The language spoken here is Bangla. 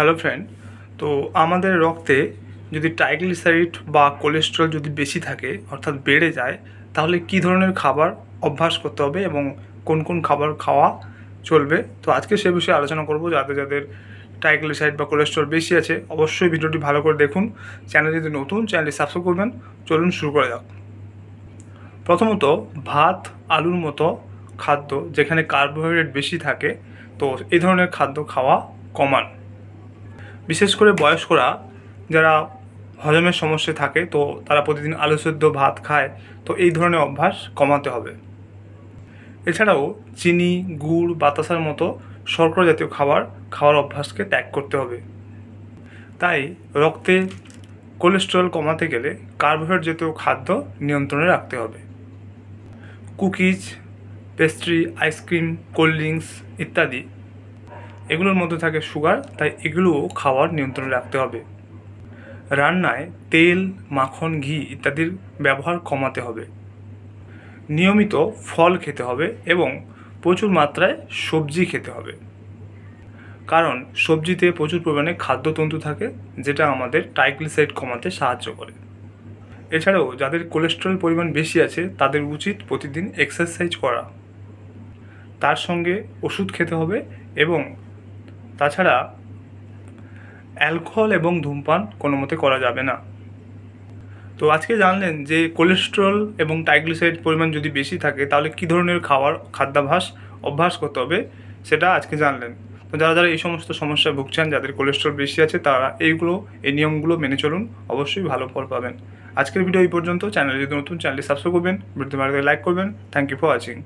হ্যালো ফ্রেন্ড তো আমাদের রক্তে যদি ট্রাইগ্লিসারিড বা কোলেস্ট্রল যদি বেশি থাকে, অর্থাৎ বেড়ে যায়, তাহলে কী ধরনের খাবার অভ্যাস করতে হবে এবং কোন কোন খাবার খাওয়া চলবে? তো আজকে সে বিষয়ে আলোচনা করব। যাদের যাদের ট্রাইগ্লিসারিড বা কোলেস্ট্রল বেশি আছে, অবশ্যই ভিডিওটি ভালো করে দেখুন। চ্যানেল যদি নতুন চ্যানেলটি সাবস্ক্রাইব করবেন। চলুন শুরু করা যাক। প্রথমত, ভাত, আলুর মতো খাদ্য যেখানে কার্বোহাইড্রেট বেশি থাকে, তো এই ধরনের খাদ্য খাওয়া কমান বিশেষ করে বয়স্করা যারা হজমের সমস্যা থাকে, তো তারা প্রতিদিন আলু সেদ্ধ ভাত খায়, তো এই ধরনের অভ্যাস কমাতে হবে। এছাড়াও চিনি, গুড়, বাতাসার মতো শর্করা জাতীয় খাবার খাওয়ার অভ্যাসকে ত্যাগ করতে হবে। তাই রক্তে কোলেস্টেরল কমাতে গেলে কার্বোহাইড্রেট জাতীয় খাদ্য নিয়ন্ত্রণে রাখতে হবে। Cookies, pastries, ice cream, cold drinks ইত্যাদি এগুলোর মধ্যে থাকে সুগার, তাই এগুলোও খাওয়ার নিয়ন্ত্রণে রাখতে হবে। রান্নায় তেল, মাখন, ঘি ইত্যাদির ব্যবহার কমাতে হবে। নিয়মিত ফল খেতে হবে এবং প্রচুর মাত্রায় সবজি খেতে হবে। কারণ সবজিতে প্রচুর পরিমাণে খাদ্যতন্তু থাকে, যেটা আমাদের ট্রাইগ্লিসাইড কমাতে সাহায্য করে। এছাড়াও যাদের কোলেস্ট্রল পরিমাণ বেশি আছে, তাদের উচিত প্রতিদিন এক্সারসাইজ করা। তার সঙ্গে ওষুধ খেতে হবে এবং তাছাড়া অ্যালকোহল এবং ধূমপান কোনো মতে করা যাবে না। তো আজকে জানলেন যে কোলেস্ট্রল এবং ট্রাইগ্লিসাইড পরিমাণ যদি বেশি থাকে, তাহলে কী ধরনের খাবার খাদ্যাভ্যাস অভ্যাস করতে হবে সেটা আজকে জানলেন। তো যারা যারা এই সমস্ত সমস্যায় ভুগছেন, যাদের কোলেস্ট্রল বেশি আছে, তারা এইগুলো, এই নিয়মগুলো মেনে চলুন, অবশ্যই ভালো ফল পাবেন। আজকের ভিডিও এই পর্যন্ত। চ্যানেলে যদি নতুন, চ্যানেলটি সাবস্ক্রাইব করবেন, ভিডিওতে ভালো লাইক করবেন। Thank you for watching